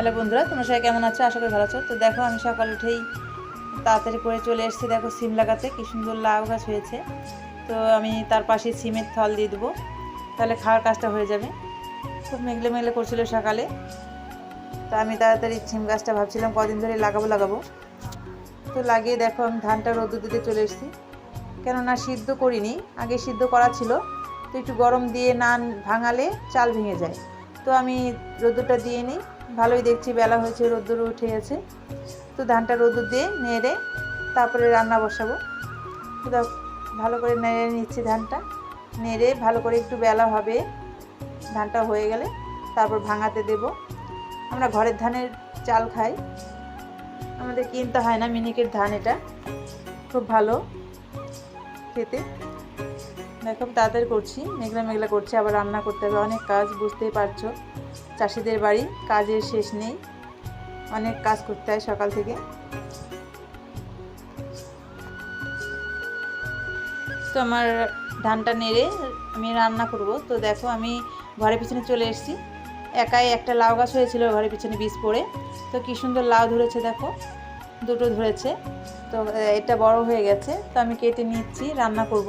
Hello বন্ধুরা, তোমরা সবাই কেমন আছো? আশা করি ভালো আছো। তো দেখো, আমি সকাল উঠেই তাড়াতাড়ি করে চলে এসেছি। দেখো, সিম লাগাতে। কি সুন্দর লাউ গাছ হয়েছে। তো আমি তার পাশে সিমের থল দিয়ে দেবো। তাহলে খাওয়ার কাজটা হয়ে যাবে। খুব মেঘলে মেঘলে করছিল সকালে। তো আমি তাড়াতাড়ি সিম গাছটা ভাবছিলাম, কদিন ধরে লাগাবো লাগাবো। তো লাগিয়ে দেখো, আমি ধানটা রোদ দিতে চলে এসেছি। কেননা সিদ্ধ করিনি। আগে সিদ্ধ করা ছিল। তো একটু গরম দিয়ে নান ভাঙালে চাল ভেঙে যায়। তো আমি রোদ্দুরটা দিয়ে নিই। ভালোই দেখছি, বেলা হয়েছে রোদ্দুর উঠে গেছে। তো ধানটা রোদ্দুর দিয়ে নেড়ে তারপরে রান্না বসাবো। তো ভালো করে নেড়ে নিচ্ছি ধানটা। নেড়ে ভালো করে একটু বেলা হবে, ধানটা হয়ে গেলে তারপর ভাঙাতে দেব। আমরা ঘরের ধানের চাল খাই। আমাদের কিনতে হয় না, মিনিকের ধান এটা। খুব ভালো খেতে। দেখো, তাড়াতাড়ি করছি, মেঘলা মেঘলা করছি, আবার রান্না করতে হবে। অনেক কাজ, বুঝতেই পারছ। চাষিদের বাড়ি, কাজের শেষ নেই। অনেক কাজ করতে হয় সকাল থেকে। তো আমার ধানটা নেড়ে আমি রান্না করব। তো দেখো আমি ঘরের পিছনে চলে এসেছি। একাই একটা লাউ গাছ হয়েছিল ঘরের পিছনে বীজ পড়ে। তো কী সুন্দর লাউ ধরেছে দেখো। দুটো ধরেছে। তো এটা বড় হয়ে গেছে। তো আমি কেটে নিচ্ছি, রান্না করব।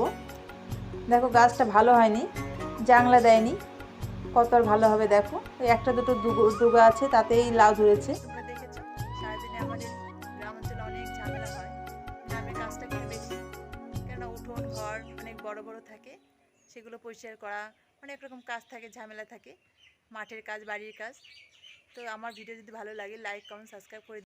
দেখো গাছটা ভালো হয়নি জাংলা দেয়নি। কত আর ভালো হবে দেখো। একটা দুটো দুগো- আছে, তাতেই লাউ ধরেছে। দেখেছ, সারাদিনে আমাদের গ্রাম অঞ্চলে অনেক ঝামেলা হয়। কাজটা উঠোন, ঘর অনেক বড় বড় থাকে। সেগুলো পরিষ্কার করা, অনেক রকম কাজ থাকে, ঝামেলা থাকে। মাঠের কাজ, বাড়ির কাজ। তো আমার ভিডিও যদি ভালো লাগে লাইক কমেন্ট সাবস্ক্রাইব করে